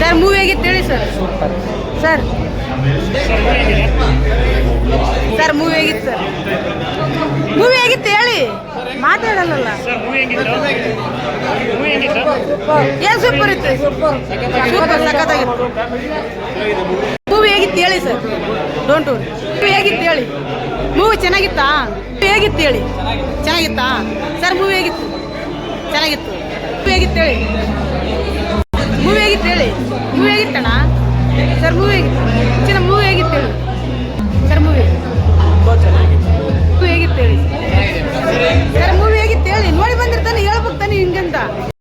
Sir movie ಹೇಗಿತ್ತು ಹೇಳಿ sir? Sir. Sir movie ಹೇಗಿತ್ತು ಸರ್? ಮೂವಿ ಹೇಗಿತ್ತು ಹೇಳಿ? ಮಾತಾಡಲ್ಲ ಏನು ಸೂಪರ್ ಇತ್ತು? ಸೂಪರ್ ಸಖತ್ತಾಗಿತ್ತು. ಮೂವಿ ಹೇಗಿತ್ತು ಹೇಳಿ ಸರ್? ಡೋಂಟ್ ಮೂವಿ ಹೇಗಿತ್ತು ಹೇಳಿ? ಮೂವಿ ಚೆನ್ನಾಗಿತ್ತಾ? ಹೇಗಿತ್ತು ಹೇಳಿ? ಚೆನ್ನಾಗಿತ್ತಾ? ಸರ್ ಮೂವಿ ಹೇಗಿತ್ತು? ಚೆನ್ನಾಗಿತ್ತು. ಮೂವಿ ಹೇಗಿತ್ತು ಹೇಳಿ?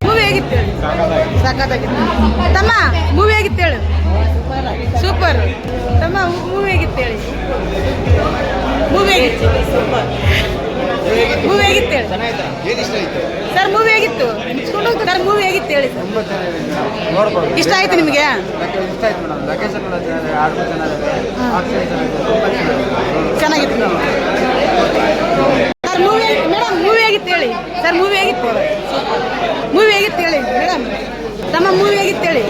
ಮೂವಿ ಹೇಗಿತ್ತು ಸಖತ್ತಾಗಿತ್ತು ತಮ್ಮ ಮೂವಿ ಹೇಗಿತ್ತು ಹೇಳು? ಸೂಪರ್ ತಮ್ಮ ಮೂವಿ ಹೇಗಿತ್ತು ಹೇಳಿ? ಮೂವಿ ಹೇಗಿತ್ತು? ಮೂವಿ ಹೇಗಿತ್ತು ಹೇಳಿ? ಸರ್ ಮೂವಿ ಹೇಗಿತ್ತು? ಸರ್ ಮೂವಿ ಹೇಗಿತ್ತು ಹೇಳಿ? ಇಷ್ಟ ಆಯ್ತು ನಿಮಗೆ? ಇಷ್ಟ ಆಯ್ತು ಮೇಡಮ್ ಲೊಕೇಶನ್ ಕೂಡ ಚೆನ್ನಾಗಿದೆ ಆರ್ಡರ್ ಚೆನ್ನಾಗಿದೆ ಆಪ್ಷನ್ ಚೆನ್ನಾಗಿದೆ ತುಂಬ ಚೆನ್ನಾಗಿದೆ ಚೆನ್ನಾಗಿತ್ತು ಸರ್ ಮೂವಿ ಮೇಡಮ್ ಮೂವಿ ಹೇಗಿತ್ತು ಹೇಳಿ ಸರ್ ಮೂವಿ ಹೇಗಿತ್ತು ಮೂವಿ ಹೇಗಿತ್ತು ಹೇಳಿ ಮೇಡಮ್ ತಮ್ಮ ಮೂವಿ ಹೇಗಿತ್ತು ಹೇಳಿ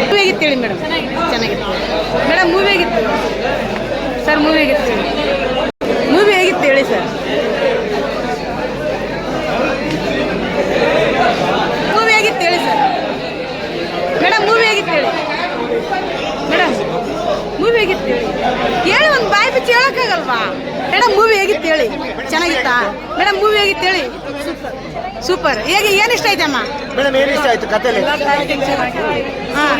ಮೂವಿ ಹೇಗಿತ್ತು ಹೇಳಿ ಮೇಡಮ್ ಚೆನ್ನಾಗಿತ್ತು ಮೇಡಮ್ ಮೂವಿ ಹೇಗಿತ್ತು? ಸರ್ ಮೂವಿ ಹೇಗಿತ್ತು? ಮೂವಿ ಹೇಗಿತ್ತು ಹೇಳಿ ಸರ್? ಮೂವಿ ಹೇಗಿತ್ತು ಹೇಳಿ ಸರ್? ಮೇಡಮ್ ಮೂವಿ ಹೇಗಿತ್ತು ಹೇಳಿ? ಮೇಡಮ್ ಮೂವಿ ಹೇಗಿತ್ತು ಹೇಳಿ? ಹೇಳಿ ಒಂದು ಬಾಯಿ ಬಿಚ್ಚಿ ಹೇಳೋಕ್ಕಾಗಲ್ವಾ? ಮೇಡಮ್ ಮೂವಿ ಹೇಗಿತ್ತು ಹೇಳಿ? ಚೆನ್ನಾಗಿತ್ತಾ? ಮೇಡಮ್ ಮೂವಿ ಹೇಗಿತ್ತು ಹೇಳಿ? ಸೂಪರ್. ಹೇಗೆ ಏನು ಇಷ್ಟ ಮೇಡಮ್ ಏನು ಇಷ್ಟ ಆಯ್ತು ಕಥೆಲಿ? ಹಾಂ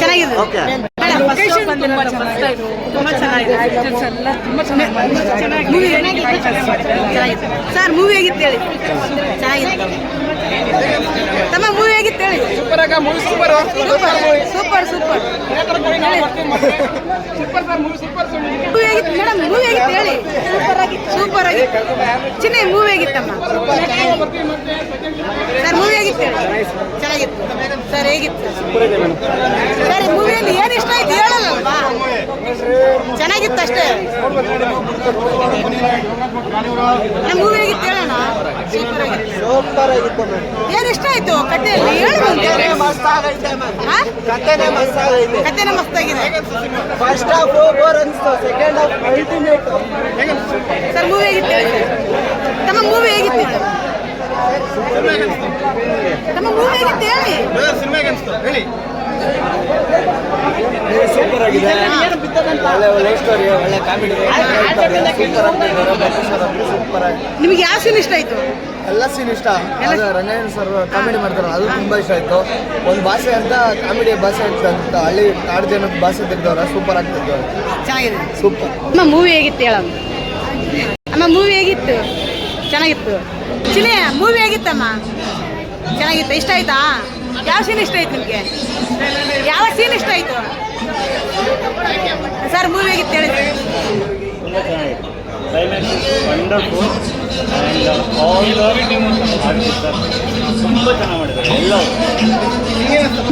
ಚೆನ್ನಾಗಿದೆ. Okay. ಚೆನ್ನಾಗಿ ಮೂವಿ ಚೆನ್ನಾಗಿತ್ತು ಸರ್ ಮೂವಿ ಹೇಗಿತ್ತು ಹೇಳಿ? ಚೆನ್ನಾಗಿತ್ತು ತಮ್ಮ ಮೂವಿ ಹೇಗಿತ್ತು ಹೇಳಿ? ಸೂಪರ್ ಆಗ movie super super super super sir movie super movie ಹೇಗಿತ್ತು? ಮೇಡಮ್ ಮೂವಿ ಹೇಗಿತ್ತು ಹೇಳಿ? ಸೂಪರ್ ಆಗಿತ್ತು ಸೂಪರ್ ಆಗಿತ್ತು ಚಿನ್ನ ಮೂವಿ ಹೇಗಿತ್ತಮ್ಮ? ಸರ್ ಮೂವಿ ಹೇಗಿತ್ತು? ಹೇಳಿ? ಚೆನ್ನಾಗಿತ್ತು. ಸರ್ ಹೇಗಿತ್ತು? ಸರ್ ಮೂವಿಯಲ್ಲಿ ಏನು ಇಷ್ಟ ಆಯ್ತು ಹೇಳಲ್ಲಲ್ವಾ ಚೆನ್ನಾಗಿತ್ತು ಅಷ್ಟೇ. ನಮ್ಮ ಮೂವಿ ಹೇಗಿತ್ತು ಹೇಳೋಣ? ಸೂಪರ್ ಆಗಿತ್ತು. ಏನು ಇಷ್ಟ ಆಯ್ತು ಕಥೆಯಲ್ಲಿ? ಹೇಳು ಮಸ್ತ್ ಆಗೈತೆ ಮ್ಯಾಮ್ ಹಾಂ ಕಥೆನೇ ಮಸ್ತ್ ಆಗೈತೆ. ಕಥೆನೇ ಮಸ್ತಾಗಿದೆ ಫಸ್ಟ್ ಹಾಫ್ ಬೋರ್ ಅನಿಸ್ತು. Second half ultimate sir movie ಹೇಗಿತ್ತು ತಮ್ಮ ಮೂವಿ ಹೇಗಿತ್ತು? ತಮ್ಮ ಮೂವಿ ಹೇಗಿತ್ತು ಹೇಳಿ? ಹೇಳಿ ಸೂಪರ್ ಆಗಿದೆ ಒಳ್ಳೆ ಒಳ್ಳೆ ಸ್ಟೋರಿ ಒಳ್ಳೆ ಕಾಮಿಡಿ ಸೂಪರ್ ಆಗಿ ನಿಮಗೆ ಯಾವ ಸೀನ್ ಇಷ್ಟ ಆಯ್ತು? ಎಲ್ಲ ಸೀನ್ ಇಷ್ಟ. ಅದು ರಂಗಯ್ಯನ್ ಸರ್ ಕಾಮಿಡಿ ಮಾಡ್ತಾರೆ ಅದು ತುಂಬ ಇಷ್ಟ ಆಯಿತು. ಒಂದು ಭಾಷೆ ಅಂತ ಕಾಮಿಡಿ ಭಾಷೆ ಅಂತ ಹಳ್ಳಿ ನಾಡು ಜನದ ಭಾಷೆ ತೆಗ್ದವ್ರೆ ಸೂಪರ್ ಆಗ್ತಿದ್ದವ್ರೆ ಚೆನ್ನಾಗಿದೆ. ಸೂಪರ್ ಅಮ್ಮ ಮೂವಿ ಹೇಗಿತ್ತು ಹೇಳಮ್ಮ ಅಮ್ಮ? ಮೂವಿ ಹೇಗಿತ್ತು? ಚೆನ್ನಾಗಿತ್ತು. ಚಿಲೆ ಮೂವಿ ಹೇಗಿತ್ತಮ್ಮ? ಚೆನ್ನಾಗಿತ್ತು. ಇಷ್ಟ ಆಯ್ತಾ? ಯಾವ ಸೀನ್ ಇಷ್ಟ ಆಯ್ತು ನಿಮಗೆ? ಯಾವ ಸೀನ್ ಇಷ್ಟ ಆಯ್ತು? ಸರ್ ಮೂವಿ ಹೇಗಿತ್ತು ತುಂಬ ಚೆನ್ನಾಗಿತ್ತು climax wonderful and all the ಆರ್ಟಿಸ್ಟರ್ ತುಂಬ ಚೆನ್ನಾಗಿ ಮಾಡಿದ್ದಾರೆ. ಎಲ್ಲರೂ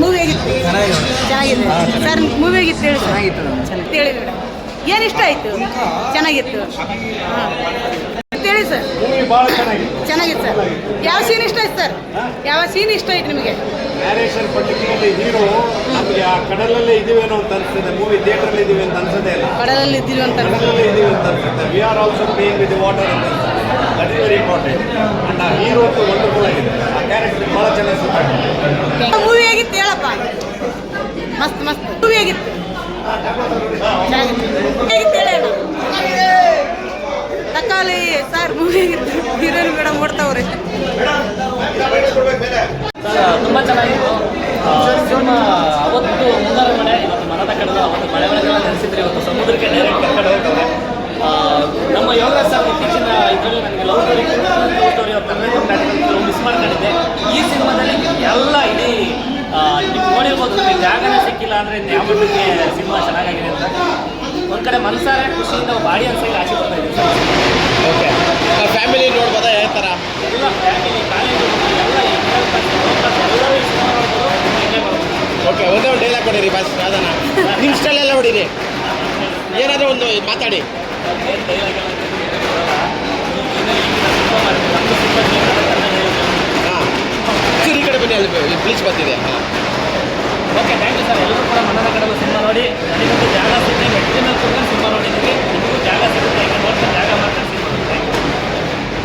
ಮೂವಿ ಹೇಗಿತ್ತು? ಚೆನ್ನಾಗಿದೆ. ಸರ್ ಮೂವಿ ಹೇಗಿತ್ತು ಹೇಳಿ ಸರ್ ಚೆನ್ನಾಗಿತ್ತು. ಹೇಳಿ ಮೇಡಮ್ ಏನು ಇಷ್ಟ ಆಯ್ತು? ಚೆನ್ನಾಗಿತ್ತು. ಹಾಂ. ಹೇಳಿ ಸರ್. ಚೆನ್ನಾಗಿತ್ತು ಸರ್. ಯಾವ ಸೀನ್ ಇಷ್ಟ ಆಯ್ತು ಸರ್? ಯಾವ ಸೀನ್ ಇಷ್ಟ ಆಯ್ತು ನಿಮಗೆ? ನ್ಯಾರೇಷನ್ ಪರ್ಟಿಕ್ಯುಲರ್ಲಿ ಹೀರೋ ನಮಗೆ ಆ ಕಡಲಲ್ಲೇ ಇದೀವೇನೋ ಅಂತ ಅನ್ಸುತ್ತೆ. ಮೂವಿ ಥಿಯೇಟ್ರಲ್ಲಿ ಇದೀವಿ ಅಂತ ಅನ್ಸೋದೇ ಇಲ್ಲ ಕಡಲಲ್ಲಿ ಇದ್ದೀವಿ ಅಂತ ಕಡಲಲ್ಲೇ ಇದೀವಿ ಅಂತ ಅನ್ಸುತ್ತೆ. We are also playing with water ಅಂತ that is very important and ಆ ಹೀರೋ ವಂಡರ್ಫುಲ್ ಆಗಿದೆ ಆ ಕ್ಯಾರೆಕ್ಟರ್ ಭಾಳ ಚೆನ್ನಾಗಿ ಸೂಟ್ ಮೂವಿ ಹೇಗಿತ್ತು ಹೇಳಪ್ಪ. ಮಸ್ತ್ ಮಸ್ತ್. ಮೂವಿ ಹೇಗಿತ್ತು? ಹೇಗಿತ್ತು ಹೇಳಿ. ತಕ್ಕಾಲಿ ಸರ್ ಮೂವಿ ಹೀರೋಯಿನ್ ಮೇಡಮ್ ಓಡ್ತಾವ್ರೆ. ತುಂಬ ಚೆನ್ನಾಗಿತ್ತು. ಸಿನಿಮಾ ಅವತ್ತು ಮುಂದಾರ ಮನೆ ಇವತ್ತು ಮರದ ಕಡೆದ ಅವತ್ತು ಮಳೆ ಮಳೆ ನೆನೆಸಿದ್ರೆ ಇವತ್ತು ಸಮುದ್ರಕ್ಕೆ ಡೈರೆಕ್ಟ್ ಕರ್ಕೊಂಡು ಹೋಗ್ತವೆ ಆ, ನಮ್ಮ ಯೋಗ ಸರ್ ಇತ್ತೀಚಿನ ಇದರಲ್ಲಿ ನನಗೆ ಲವ್ ಸ್ಟೋರಿ ಲವ್ ಸ್ಟೋರಿ ಅವ್ರು ಮಿಸ್ ಮಾಡ್ಕೊಂಡಿದ್ದೆ. ಈ ಸಿನಿಮಾದಲ್ಲಿ ಎಲ್ಲ ಇಡೀ ನೀವು ನೋಡಿರ್ಬೋದು ನಿಮಗೆ ಜಾಗನೇ ಸಿಕ್ಕಿಲ್ಲ ಅಂದರೆ ಯಾವ ಸಿನಿಮಾ ಚೆನ್ನಾಗಾಗಿದೆ ಅಂತ. ಒಂದು ಕಡೆ ಮನಸಾರೆ ಖುಷಿಯಿಂದ ಒಬ್ಬ ಆಡಿಯನ್ಸಿಗೆ ಆಸೆ ಬರ್ತಾ ಇದೆ ಓಕೆ ಫ್ಯಾಮಿಲಿ ನೋಡ್ಬೋದಾ ಯಾವ ಥರ ಓಕೆ ಒಂದೇ ಒಂದು ಡೈಲಾಗ್ ಕೊಡಿರಿ ಬಸ್ ಯಾವ್ದಾನ? ನಿಮ್ಮ ಸ್ಟೈಲೆಲ್ಲ ಹೊಡೀರಿ. ಏನಾದರೂ ಒಂದು ಮಾತಾಡಿ. ಹಾಂ. ಈ ಕಡೆ ಬನ್ನಿ, ಅಲ್ಲಿ ಪ್ಲೀಸ್ ಬರ್ತಿದೆ ಹಾಂ.